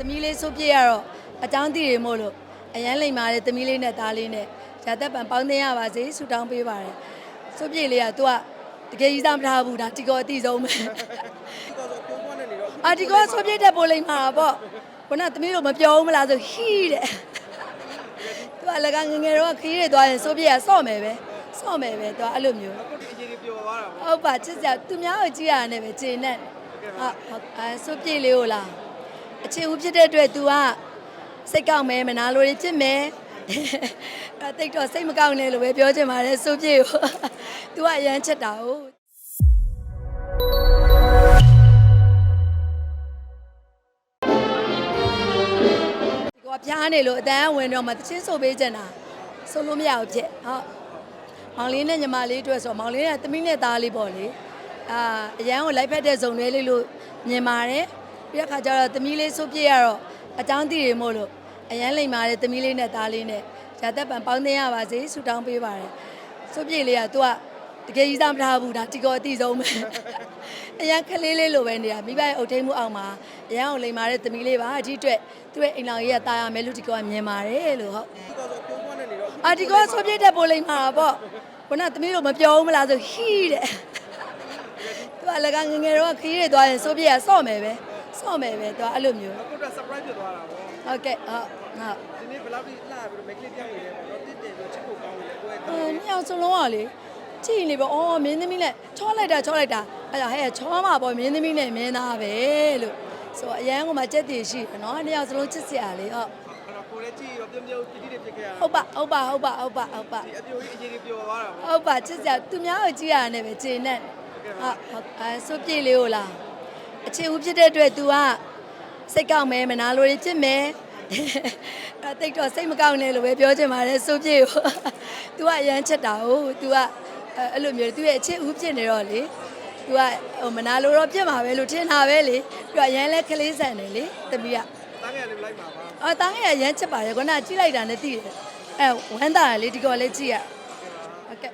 သမီးလေးဆိုပြည့်ရတော့အကြောင်းသိတွေမို့လို့အရန်လိမ်ပါတယ်သမီးလေးနဲ့သားလေးနဲ့ဇာတက်ပံပေါင်းသိရပါစေဆူတောင်းပေးပါတယ်ဆိုပြည့်လေးက तू ကတကယ်ကြီးစားမထားဘူးဒါတီကောအတိဆုံးပဲဒီကောဆိုပြုံးပွားနေနေတော့အာတီကောဆိုပြည့်တဲ့ပိုလိမ်မှာပေါ့ခုနသမီးတို့မပြောဘူးမလားဆိုဟီးတဲ့သူကလည်းကငယ်ငယ်တော့ခရီးတွေသွားရင်ဆိုပြည့်ကစော့မယ်ပဲစော့မယ်ပဲသူကအဲ့လိုမျိုးအခုဒီအရေးတွေပြောသွားတာပေါ့ဟုတ်ပါချစ်စရာသူများကိုကြည့်ရတယ်ပဲဂျင်းနဲ့ဟုတ်ဟုတ်အဲဆိုပြည့်လေးကိုလား အချင်းဦးဖြစ်တဲ့အတွက် तू ကစိတ်ကောက်မယ်မနာလိုတွေဖြစ်မယ်အဲတိတ်တော့စိတ်မကောက်နဲ့လို့ပဲပြောချင်ပါတယ်ဆိုပြည့်ကို तू ကအရန်ချက်တာဟုတ်ဒီကပြားနေလို့အတန်းဝင်တော့မှတချင်းဆိုပေးချင်တာဆိုလို့မရဘူးဖြစ်ဟုတ်မောင်လေးနဲ့ညီမလေးအတွက်ဆိုမောင်လေးကသမီးနဲ့သားလေးပေါ့လေအာအရန်ကိုလိုက်ဖက်တဲ့ဇုံလေးလေးလို့မြင်ပါတယ် ပြီးတဲ့ခါကျတော့သမီးလေးဆိုပြည့်ရတော့အကြောင်းသိတွေမို့လို့အရန်လိမ်ပါတယ်သမီးလေးနဲ့သားလေးနဲ့ဇာတက်ပံပေါင်းသိရပါစေဆူတောင်းပေးပါတယ်ဆိုပြည့်လေးက तू ကတကယ်ကြီးစားမထားဘူးဒါတီကောအတိဆုံးပဲ အရန်ခလေးလေးလိုပဲနေတာမိဘရဲ့အုတ်ထိန်မှုအောင်မှာအရန်ကိုလိမ်မာတဲ့သမီးလေးပါအဒီအတွက်သူ့ရဲ့အိမ်တော်ကြီးကตายရမယ်လို့ဒီကောကမြင်ပါတယ်လို့ဟုတ် ဒီကောဆိုပြုံးပွားနေနေတော့ အာဒီကောဆိုပြည့်တဲ့ပိုလိမ်မှာပေါ့ခုနသမီးတို့မပြောဘူးမလားဆိုဟီးတဲ့သူကလည်းကငယ်ငယ်တော့ခရီးတွေသွားရင်ဆိုပြည့်ကစော့မယ်ပဲ စော့မယ်ပဲသူကအဲ့လိုမျိုးအခုတော့ surprise ဖြစ်သွားတာပေါ့ဟုတ်ကဲ့ဟုတ်ဟုတ်ဒီနေ့ဘယ်လောက်ထိလှပြီးတော့ make လေးပြောင်းနေလဲပေါ့နော်တစ်တင်ဆိုချစ်ဖို့ကောင်းနေလဲကိုယ်အဲမြောင်စလုံးကလေကြည့်နေပေါ့အော်မင်းသမီးနဲ့ချောလိုက်တာချောလိုက်တာအဲ့ဒါဟဲ့ချောမှာပေါ့မင်းသမီးနဲ့မင်းသားပဲလို့ဆိုအရန်ကမှကြက်တည်ရှိတယ်နော်နှစ်ယောက်စလုံးချစ်စရာလေဟုတ်အဲ့တော့ကိုယ်လည်းကြည့်ရောပြုံးပြုံးပီတိတွေဖြစ်ခဲ့ရတာဟုတ်ပါဟုတ်ပါဟုတ်ပါဟုတ်ပါဟုတ်ပါဒီအပြိုကြီးအရေးတွေပြောသွားတာပေါ့ဟုတ်ပါချစ်စရာသူများကိုကြည့်ရတယ်ပဲဂျင်းနဲ့ဟုတ်ဟုတ်အဲဆိုပြည့်လေးကိုလား အချင်းဦးဖြစ်တဲ့အတွက် तू ကစိတ်ကောက်မယ်မနာလိုတွေဖြစ်မယ်အဲတိတ်တော့စိတ်မကောက်နဲ့လို့ပဲပြောချင်ပါတယ်ဆိုပြည့်ကို तू ကအရန်ချက်တာဟုတ် तू ကအဲအဲ့လိုမျိုး तू ရဲ့အချင်းဦးဖြစ်နေတော့လေ तू ကဟိုမနာလိုတော့ဖြစ်မှာပဲလို့ထင်တာပဲလေပြီးတော့အရန်လဲခလေးဆန်တယ်လေတမီးက တန်းငယ်လေးလိုက်ပါပါ အော်တန်းငယ်ရမ်းချက်ပါတယ်ခုနကကြည့်လိုက်တာနဲ့သိတယ်အဲဝမ်းသာတယ်လေဒီကောလည်းကြည့်ရဟုတ်ကဲ့